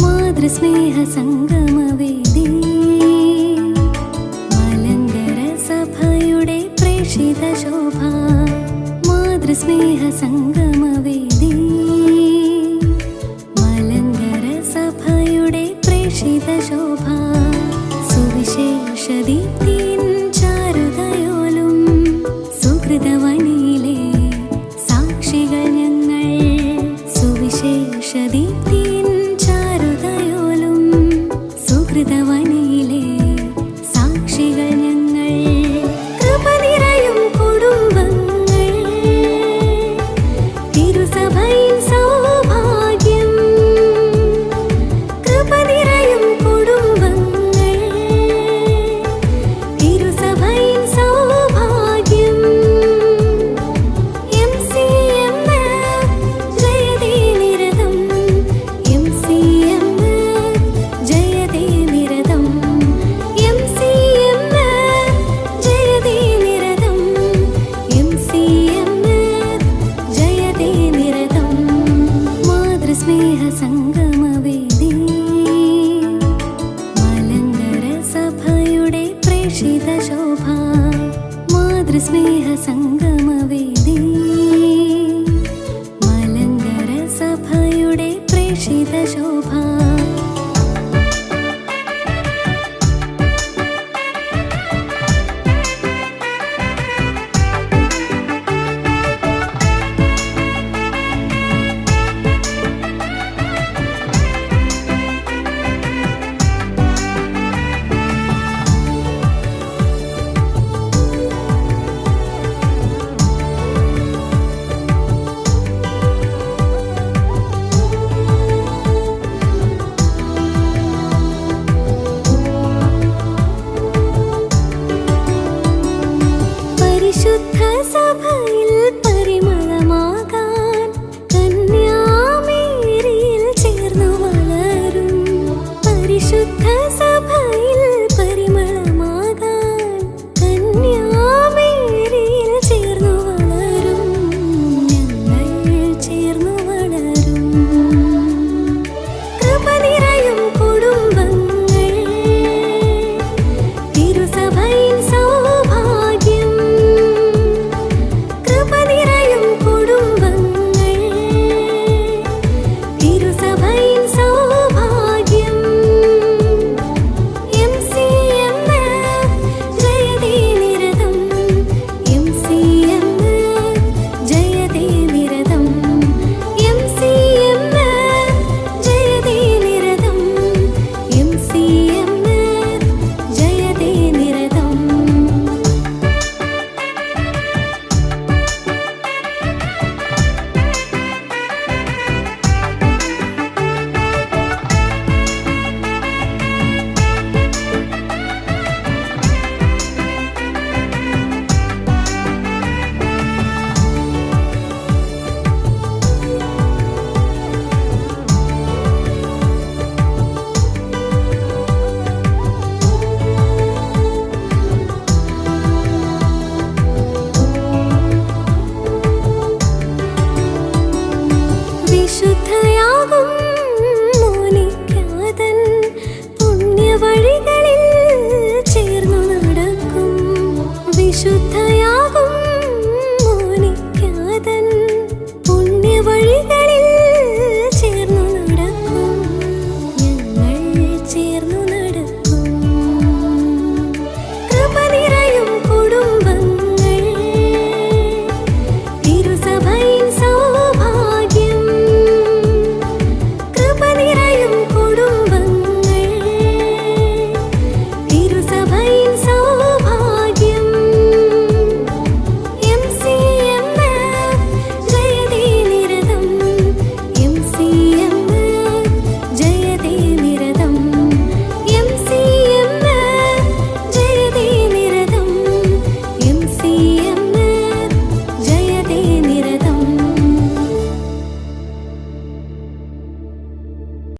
മാതൃസ്നേഹസംഗമവേദി മലങ്കര സഭയുടെ പ്രേഷിത ശോഭ. മാതൃസ്നേഹസംഗമവേദി മലങ്കര സഭയുടെ പ്രേഷിത ശോഭ. സുവിശേഷ ദീപ്തിൻ ചാരുതയോലും സുഹൃതവൻ शीतशोभा मातृस्नेहसङ्गमवेदे मलङ्गरसभयुडे प्रेषितशोभा